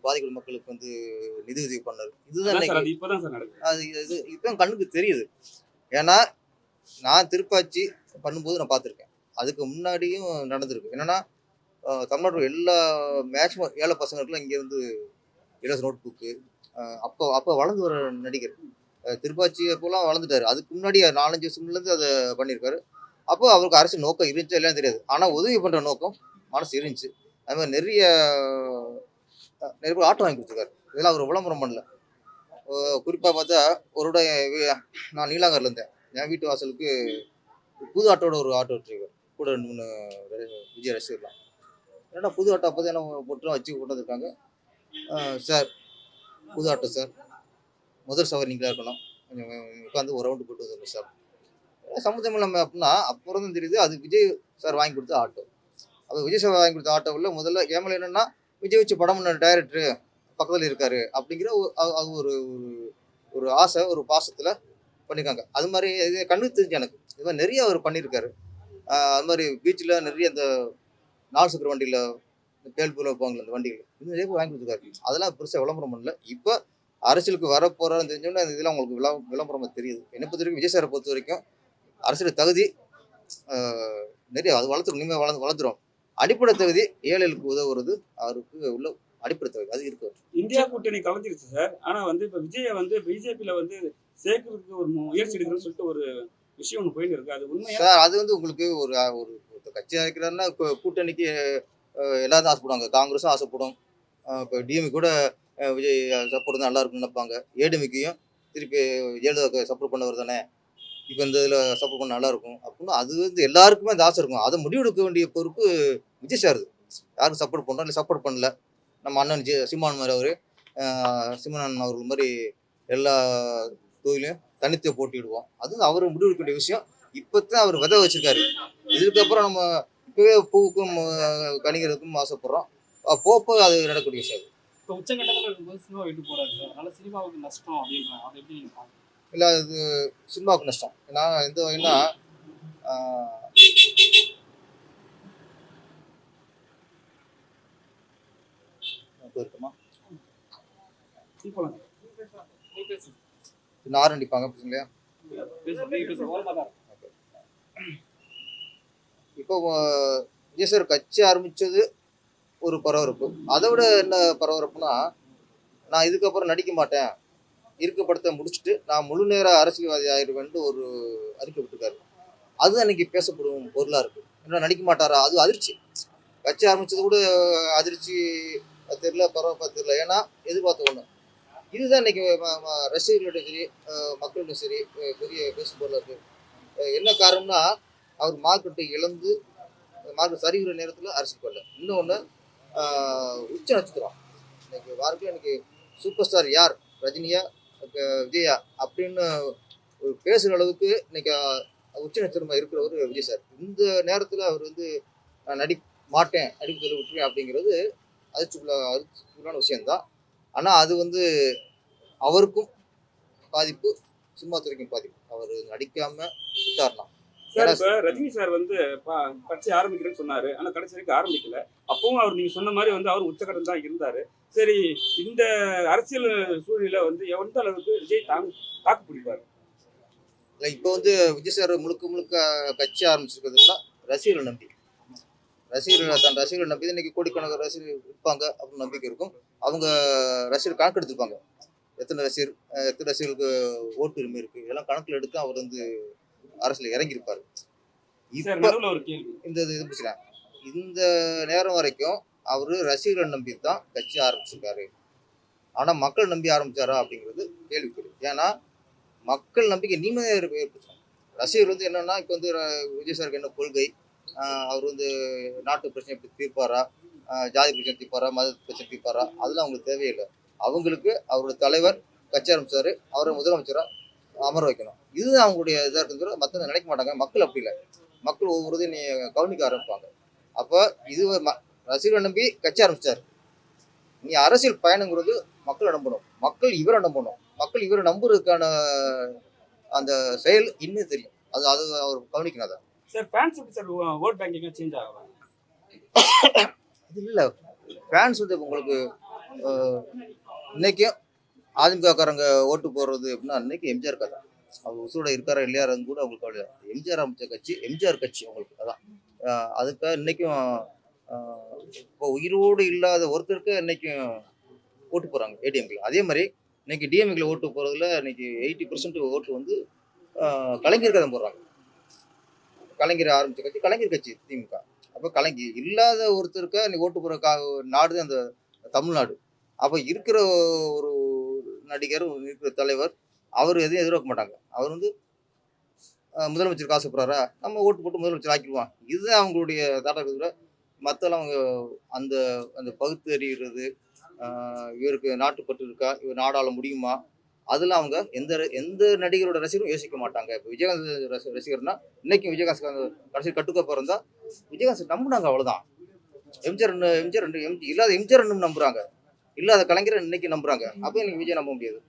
பாதிக்கப்பட்ட மக்களுக்கு வந்து நிதி உதவி பண்ணாரு. இதுதான் அது இது இப்போ கண்ணுக்கு தெரியுது. ஏன்னா நான் திருப்பாச்சி பண்ணும்போது நான் பார்த்துருக்கேன். அதுக்கு முன்னாடியும் நடந்திருக்கு. என்னன்னா தமிழ்நாட்டில் எல்லா மேக்ஸிமம் ஏழை பசங்களுக்குலாம் இங்கேருந்து இலவச நோட் புக்கு அப்போ அப்போ வளர்ந்து வர நடிகர். திருப்பாச்சி அப்போலாம் வளர்ந்துட்டாரு. அதுக்கு முன்னாடி நாலஞ்சு வருஷம்லேருந்து அதை பண்ணியிருக்காரு. அப்போ அவருக்கு அரசு நோக்கம் இருந்துச்சா இல்லைன்னு தெரியாது. ஆனால் உதவி பண்ணுற நோக்கம் மனசு இருந்துச்சு. அது மாதிரி நிறைய நிறைய பேர் ஆட்டோ வாங்கி கொடுத்துருக்காரு. இதெல்லாம் அவர் விளம்பரம் பண்ணல. குறிப்பாக பார்த்தா ஒரு விட நான் நீலாங்கரில் இருந்தேன். என் வீட்டு வாசலுக்கு புது ஆட்டோட ஒரு ஆட்டோ வச்சிருக்காரு கூட ரெண்டு மூணு விஜய் ரசிகர்லாம். ஏன்னா புது ஆட்டோ? அப்போ தான் போட்டுலாம் வச்சு கொண்டு வந்திருக்காங்க சார் புது ஆட்டோ சார். முதல் சவாரி நீங்களாக இருக்கணும். கொஞ்சம் உட்காந்து ஒரு ரவுண்டு போட்டு வந்துடணும் சார். சமுதாயம் நம்ம அப்படின்னா அப்புறம் தான் தெரியுது அது விஜய் சார் வாங்கி கொடுத்த ஆட்டோ. அது விஜய் சார் வாங்கி கொடுத்த ஆட்டோவில் முதல்ல ஏமல் என்னென்னா விஜய் வச்சு படம் பண்ண டைரக்டரு பக்கத்தில் இருக்காரு அப்படிங்கிற ஒரு- அது ஒரு ஒரு ஒரு ஆசை ஒரு பாசத்தில் பண்ணியிருக்காங்க அது மாதிரி இது கண்ணுக்கு தெரிஞ்சு எனக்கு. இது மாதிரி நிறைய அவர் பண்ணியிருக்காரு அது மாதிரி பீச்சில் நிறைய இந்த நாலு சக்கர வண்டியில் இந்த பேல்பூரில் வைப்பாங்களே அந்த வண்டிகள் இது நிறைய வாங்கி கொடுத்துருக்காரு. அதெல்லாம் பெருசாக விளம்பரம் பண்ணல. இப்போ அரசியலுக்கு வரப்போகிறாரு போகிறான்னு தெரிஞ்சோன்னா அந்த இதெல்லாம் உங்களுக்கு விளா விளம்பரமாக தெரியுது. என்னை பொறுத்த வரைக்கும் விஜய் சாரை பொறுத்த வரைக்கும் அரசியல் தகுதி நிறைய அது வளர்த்துரும். இனிமேல் வளர்ந்து வளர்த்துரும் அடிப்படை தகுதி ஏழைகளுக்கு உதவுறது அவருக்கு உள்ள அடிப்படை தகுதி. அது இருக்கு. இந்தியா கூட்டணி கலைஞ்சிருச்சு சார். ஆனா வந்து இப்ப விஜய வந்து பிஜேபியில வந்து சேர்க்கறதுக்கு ஒரு முயற்சி எடுக்கிறேன்னு சொல்லிட்டு ஒரு விஷயம் ஒண்ணு போயிட்டு இருக்கு. அது உண்மையா? சார் அது வந்து உங்களுக்கு ஒரு ஒரு கட்சி இருக்கிறாருன்னா கூட்டணிக்கு எல்லாரும் ஆசைப்படுவாங்க. காங்கிரஸும் ஆசைப்படும். இப்போ டிஎம்கே கூட விஜய் சப்போர்ட் தான் நல்லா இருக்கும்னு நினைப்பாங்க. ஏடிஎம்கேயும் திருப்பி ஜெயலலிதாவுக்கு சப்போர்ட் பண்ணவர் தானே? இப்போ இந்த இதில் சப்போர்ட் பண்ண நல்லாயிருக்கும் அப்படின்னு அது வந்து எல்லாருக்குமே அந்த ஆசை இருக்கும். அதை முடிவெடுக்க வேண்டிய பொறுப்பு விஜய் சார் யாருக்கு சப்போர்ட் பண்ணுறோம் இல்லை சப்போர்ட் பண்ணல. நம்ம அண்ணன் ஜி சிம்மான் மாதிரி அவர் சீமான் அவர்கள் மாதிரி எல்லா தொழிலையும் தனித்து போட்டிடுவோம் அது அவர் முடிவெடுக்க வேண்டிய விஷயம். இப்போத்தான் அவர் விதை வச்சிருக்காரு. இதுக்கப்புறம் நம்ம இப்போவே பூவுக்கும் கணிகருக்கும் ஆசைப்படுறோம். அஹ் அது நடக்கக்கூடிய விஷயம். இப்போ உச்சகட்டத்தில் இருக்கும்போது சினிமா விட்டு போறாரு அதனால சினிமாவுக்கு நஷ்டம் அப்படின்றாங்க அதை எப்படி இல்லை அது சினிமாவுக்கு நஷ்டம். ஏன்னா எந்த வகைன்னா ஆஹ், இருக்குமா? இப்போலாம் அடிப்பாங்க இல்லையா இப்போ விஜய் சார் கட்சி ஆரம்பிச்சது ஒரு பரபரப்பு. அதை விட என்ன பரபரப்புனா நான் இதுக்கப்புறம் நடிக்க மாட்டேன். இருக்க முடிச்சுட்டு நான் முழு நேர அரசியல்வாதி ஆயிடுவேன்ட்டு ஒரு அறிக்கை விட்டுருக்காரு அது அன்னைக்கு பேசப்படும் பொருளாக இருக்கு. என்ன நடிக்க மாட்டாரா? அது அதிர்ச்சி. கட்சி ஆரம்பிச்சது கூட அதிர்ச்சி. தெரியல பரவாயில்ல தெரியல. ஏன்னா எதிர்பார்த்த ஒன்று இதுதான் இன்னைக்கு ம- ரசிகர்களிடம் சரி அஹ் மக்களிடம் சரி பெரிய பேசும் பொருளாக இருக்கு. என்ன காரணம்னா அவர் மார்க்கெட்டை இழந்து மார்க்கெட் சரிகிற நேரத்தில் அரசியல் கொள்ள இன்னொன்று உச்ச நட்சத்திரம். இன்னைக்கு வாழ்க்கையில் இன்னைக்கு சூப்பர் ஸ்டார் யார்? ரஜினியா விஜயா அப்படின்னு ஒரு பேசுகிற அளவுக்கு இன்னைக்கு உச்ச நட்சத்திரமாக இருக்கிறவர் விஜய் சார். இந்த நேரத்தில் அவர் வந்து நான் நடி மாட்டேன் நடிப்பு தொழில் விட்டுருவேன் அப்படிங்கிறது அதிர்ச்சிக்குள்ள அதிர்ச்சிக்குள்ளான விஷயம்தான். ஆனால் அது வந்து அவருக்கும் பாதிப்பு சினிமா துறைக்கும் பாதிப்பு. அவர் நடிக்காமல் விட்டார்னா. சார் இப்ப ரஜினி சார் வந்து கட்சி ஆரம்பிக்கிறேன்னு சொன்னாரு. ஆனா கடைசி வரைக்கும் ஆரம்பிக்கல. அப்பவும் அவர் நீங்க சொன்ன மாதிரி வந்து அவர் உச்சக்கட்டம் தான் இருந்தாரு. சரி இந்த அரசியல் சூழ்நிலை வந்து எந்த அளவுக்கு விஜய் தாங்க தாக்கு பிடிப்பாரு? இல்லை இப்போ வந்து விஜய் சார் முழுக்க முழுக்க கட்சி ஆரம்பிச்சிருக்கிறதுனா ரசிகர்களை நம்பி. ரசிகர்கள் தன் ரசிகர்களை நம்பி இன்னைக்கு கோடிக்கணக்கான ரசிகர்கள் இருப்பாங்க அப்படின்னு நம்பிக்கை இருக்கும். அவங்க ரசிகர் கணக்கு எடுத்திருப்பாங்க. எத்தனை ரசிகர் எத்தனை ரசிகர்களுக்கு ஓட்டு உரிமை இருக்கு? இதெல்லாம் கணக்கில் எடுத்து அவர் வந்து அரசியல் இறங்கியிருப்பாரு. இந்த இது இந்த நேரம் வரைக்கும் அவர் ரசிகர்களை நம்பி தான் கட்சி ஆரம்பிச்சிருக்காரு. ஆனால் மக்கள் நம்பி ஆரம்பிச்சாரா அப்படிங்கிறது கேள்விக்குறி. ஏன்னா மக்கள் நம்பிக்கை நிம்மதியாக ஏற்படுத்தணும் ரசிகர் வந்து என்னன்னா இப்போ வந்து விஜய் சாருக்கு என்ன கொள்கை? ஆஹ் அவர் வந்து நாட்டு பிரச்சனை எப்படி தீர்ப்பாரா? ஜாதி பிரச்சனை தீர்ப்பாரா? மத பிரச்சனை தீர்ப்பாரா? அதெல்லாம் அவங்களுக்கு தேவையில்லை. அவங்களுக்கு அவரோட தலைவர் கட்சி ஆரம்பிச்சாரு. அவரை முதலமைச்சராக அமர வைக்கணும். இதுதான் அவங்களுடைய இதாக இருக்கிறது மற்ற நினைக்க மாட்டாங்க. மக்கள் அப்படி இல்லை. மக்கள் ஒவ்வொரு இதையும் நீ கவனிக்க ஆரம்பிப்பாங்க. அப்போ இது ரசிகரை நம்பி கட்சி ஆரம்பிச்சார். நீ அரசியல் பயணங்கிறது மக்களை நம்பணும். மக்கள் இவரை நம்பணும். மக்கள் இவரை நம்புறதுக்கான அந்த செயல் இன்னும் தெரியும். அது அது அவர் கவனிக்கணும் அதை. சார் ஃபேன்ஸ் எப்படி சார் ஓட் பேங்கிங்கா சேஞ்ச் ஆகலாம் அது இல்லை. ஃபேன்ஸ் வந்து உங்களுக்கு இன்னைக்கும் அதிமுகக்காரங்க ஓட்டு போடுறது அப்படின்னா அன்னைக்கு எம்ஜிஆர் கதை. அவர் உசுரோட இருக்காரா இல்லையாருன்னு கூட அவங்களுக்கு கவலை எம்ஜிஆர் அமைச்ச கட்சி எம்ஜிஆர் கட்சி அவங்களுக்கு அதான். அதுக்காக இன்னைக்கும் இப்போ உயிரோடு இல்லாத ஒருத்தருக்கு இன்னைக்கும் ஓட்டு போகிறாங்க ஏடிஎம்கில் அதே மாதிரி இன்னைக்கு டிஎம்கில் ஓட்டு போகிறதுல இன்னைக்கு எயிட்டி பர்சன்ட் ஓட்டு வந்து கலைஞர் கலைஞருக்கு தான் போடுறாங்க. கலைஞர் ஆரம்பித்த கட்சி கலைஞர் கட்சி திமுக. அப்போ கலைஞர் இல்லாத ஒருத்தருக்கு இன்னைக்கு ஓட்டு போகிற நாடு தான் அந்த தமிழ்நாடு. அப்போ இருக்கிற ஒரு நடிகர் இருக்கிற தலைவர் அவர் எதையும் எதிர்பார்க்க மாட்டாங்க. அவர் வந்து முதலமைச்சர் முதலமைச்சருக்கு ஆசைப்படுறாரா நம்ம ஓட்டு போட்டு முதலமைச்சர் ஆக்கிடுவான். இதுதான் அவங்களுடைய தாட்டத்தை மற்றலாம் மற்றெல்லாம் அவங்க அந்த அந்த பகுத்தறிகிறது ஆஹ், இவருக்கு நாட்டுப்பற்று இருக்கா? இவர் நாடாள முடியுமா? அதெல்லாம் அவங்க எந்த எந்த நடிகரோட ரசிகரும் யோசிக்க மாட்டாங்க. இப்போ விஜயகாந்த் ரசிகர்னா இன்றைக்கும் விஜயகாந்த் கடைசி கட்டுக்க பிறந்தா விஜயகாந்த் நம்புனாங்க அவ்வளோதான் எம்ஜிஆர் எம்ஜிஆர் ரெண்டு எம்ஜி இல்லாத எம்ஜிஆர் இன்னும் நம்புறாங்க. இல்லாத கலைஞரை இன்னைக்கு நம்புறாங்க. அப்போ எனக்கு விஜய் நம்ப முடியாது.